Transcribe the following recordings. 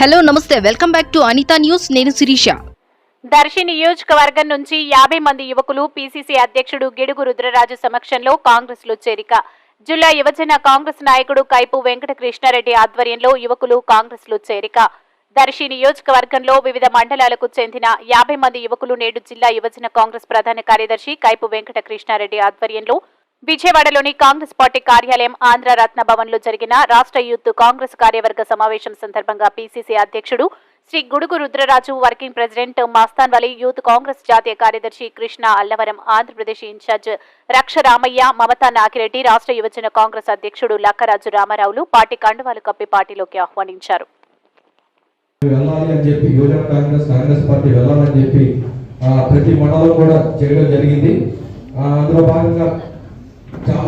Hello నమస్తే. Welcome back to Anitha news. నేను శిరీష. దర్శి నియోజకవర్గం నుంచి యాభై మంది యువకులు పీసీసీ అధ్యక్షుడు గిడుగు రుద్రరాజు సమక్షంలో కాంగ్రెస్లో చేరిక. జిల్లా యువజన కాంగ్రెస్ నాయకుడు కైపు వెంకట కృష్ణారెడ్డి ఆధ్వర్యంలో యువకులు కాంగ్రెస్లో చేరిక. దర్శి నియోజకవర్గంలో వివిధ మండలాలకు చెందిన యాభై మంది యువకులు నేడు జిల్లా యువజన కాంగ్రెస్ ప్రధాన కార్యదర్శి కైపు వెంకట కృష్ణారెడ్డి ఆధ్వర్యంలో విజయవాడలోని కాంగ్రెస్ పార్టీ కార్యాలయం ఆంధ్ర రత్న భవన్లో జరిగిన రాష్ట్ర యూత్ కాంగ్రెస్ కార్యవర్గ సమావేశం సందర్భంగా పీసీసీ అధ్యక్షుడు Shri Gidugu Rudraraju working president Mastan Vali youth Congress జాతీయ కార్యదర్శి కృష్ణ అల్లవరం ఆంధ్రప్రదేశ్ ఇన్ఛార్జ్ రక్ష రామయ్య మమతా నాకిరెడ్డి రాష్ట్ర యువజన కాంగ్రెస్ అధ్యక్షుడు లక్కరాజు రామారావులు పార్టీ కండువాలు కప్పి పార్టీలోకి ఆహ్వానించారు. ప్రతి మండలం కూడా చేయడం జరిగింది. అందులో భాగంగా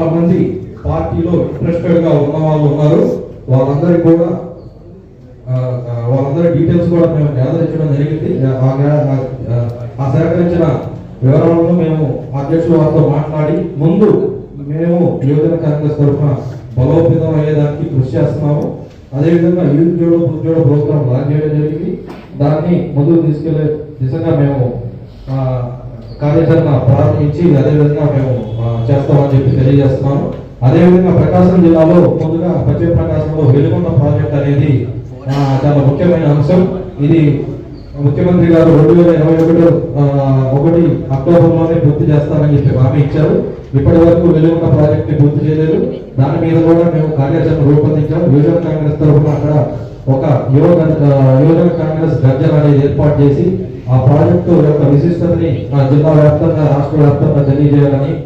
చాలా మంది పార్టీలో ఇంట్రెస్టెడ్గా ఉన్న వాళ్ళు ఉన్నారు. వాళ్ళందరికీ కూడా వాళ్ళందరి డీటెయిల్స్ కూడా మేము సేకరించడం జరిగింది. ఆ ఆ, సేకరించిన వివరాలను మేము అధ్యక్షుల వారితో మాట్లాడి ముందు మేము యువజన కాంగ్రెస్ తరఫున బలోపేతం అయ్యేదానికి కృషి చేస్తున్నాము. అదేవిధంగా youth Jodo book Jodo launch చేయడం జరిగింది. దాన్ని ముందుకు తీసుకెళ్ళే దిశగా మేము కార్యాచరణ ప్రారంభించి అదేవిధంగా మేము చేస్తామని చెప్పి తెలియజేస్తున్నాను. అదేవిధంగా ప్రకాశం జిల్లాలో ముందుగా పశ్చిమ ప్రకాశంలో వెలుగొండ ప్రాజెక్ట్ అనేది చాలా ముఖ్యమైన అంశం. ఇది ముఖ్యమంత్రి గారు రెండు వేల ఇరవై ఒకటి ఒకటి అక్టోబర్లోనే పూర్తి చేస్తామని చెప్పి హామీ ఇచ్చారు. ఇప్పటి వరకు వెలుగున్న ప్రాజెక్ట్ని పూర్తి చేయలేదు. దాని మీద కూడా మేము కార్యాచరణ రూపొందించాం యువజన కాంగ్రెస్ తరఫున అక్కడ ఒక యువ యువజన కాంగ్రెస్ గర్జన అనేది ఏర్పాటు చేసి ఆ ప్రాజెక్టు యొక్క విశిష్టతని ఆ జిల్లా వ్యాప్తంగా రాష్ట్ర వ్యాప్తంగా తెలియజేయాలని